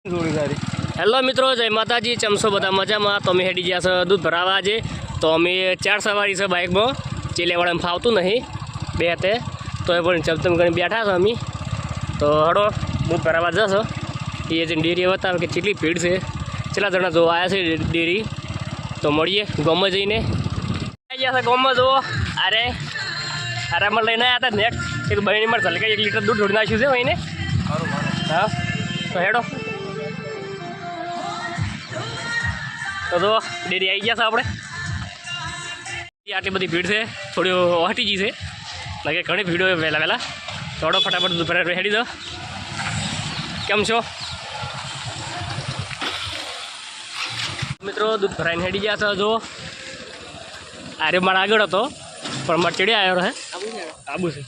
Hello મિત્રો, જય માતાજી ચમસો બધા મજામાં? તો અમે હેડી ગયા છે દૂધ ભરાવા આજે. તો અમે ચાર સવારી છે બાઇકમાં. ચીલેવાળામાં ફાવતું નહીં. બે હાથે તો એ પણ ચમચમ કરીને બેઠા છો અમે. તો હડો, દૂધ ભરાવા જશો. એ જે ડેરી બતાવે કે કેટલી ભીડ છે. કેટલા જણા જોવા આવ્યા છે ડેરી. તો મળીએ ગામમાં જઈને. આવી ગયા છે ગામમાં જુઓ. અરે આરામમાં લઈને આવ્યા હતા નેક્સ્ટ એક બહેની મારે ચલકે એક લીટર દૂધ ઢોળી નાખ્યું છે અહીંને. હા, તો હેડો. તો તો ડેરી આવી ગયા છે આપણે. આટલી બધી ભીડ છે, થોડી હટી ગઈ છે. લાગે ઘણી ભીડ હોય વહેલા વહેલા. થોડો ફટાફટ દુપહેર હેડી દો કેમ છો? મિત્રો, દૂધ ભરાઈને હેડી ગયા છે જો. આરે મારા આગળ હતો, પણ મારે ચડી આવ્યો હે આબુ છે.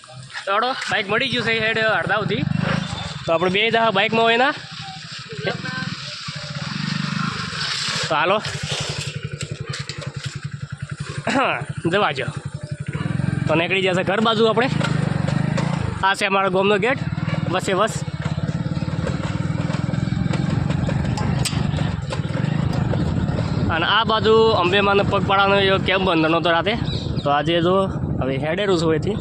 તો બાઇક મળી ગયું છે હેડ અડધા સુધી. તો આપણે બે દા બાઇકમાં હોય ના તો હાલો હા જવા જો તો નીકળી જશે ઘર બાજુ આપણે. આ છે અમારો ગોમનો ગેટ. વસે બસ. અને આ બાજુ અંબેમાનો પગપાળાનો એવો કેમ બંધ નહોતો રાતે. તો આજે જો હવે હેડેરું છું એથી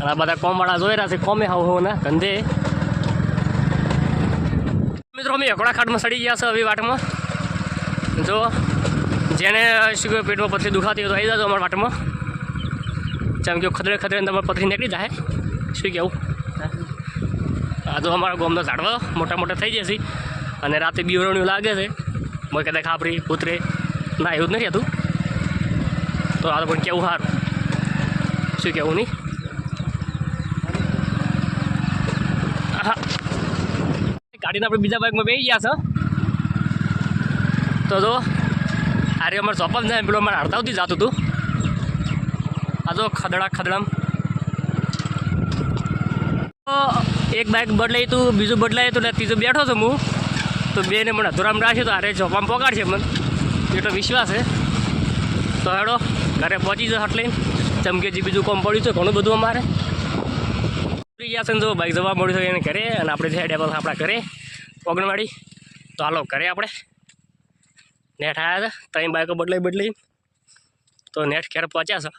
અને આ બધા કોમવાળા જોઈ રહ્યા છે. કોમે હાવ હોવ ના ધંધે. મિત્રો, અમે એકડા ખાટમાં સડી ગયા છે હવે વાટમાં. જો, જેને શું કહે, પેટમાં પથરી દુખાતી હોય તો આવી જાજો અમારા વાટમાં. જેમ કે ખતરે ખતરે તમારે પથરી નીકળી જાય. શું કહેવું આ તો અમારા ગામનો ઝાડવા મોટા મોટા થઈ જશે. અને રાતે બીવરણું લાગે છે. મેં કદાચ ખાપરી કૂતરે. ના, એવું જ નથી હતું. તો આ તો પણ કેવું સારું. શું કહેવું નહીં? હા ગાડીને આપણે બીજા બાઇકમાં બેસી ગયા છે. તો જો અરે અમારે ચોપલ જાય પેલો અમારે હડતાવથી જતું હતું. આ જો ખદડા ખદડામ. એક બાઇક બદલાઈ તું બીજું બદલાય તું ને ત્રીજું બેઠો છું હું. તો બેને મને અધુરામ રાખ્યું તો અરે ચોપામ પગાડશે મને. એટલો વિશ્વાસ છે. તો હેડો, ઘરે પહોંચી જશે એટલે ચમકે જે બીજું કોમ પડ્યું છે, ઘણું બધું અમારે. ઉતરી ગયા છે ને જો બાઈક જવા મળ્યું છે એને ઘરે અને આપણે જે ડેબલ આપણા ઘરે, ઓગણવાડી. તો હાલો, ઘરે આપણે. નેટ આવ્યા હતા ત્રણ બાઈકો બદલાઈ બદલાઈ. તો નેટ ક્યારે પહોંચ્યા છે.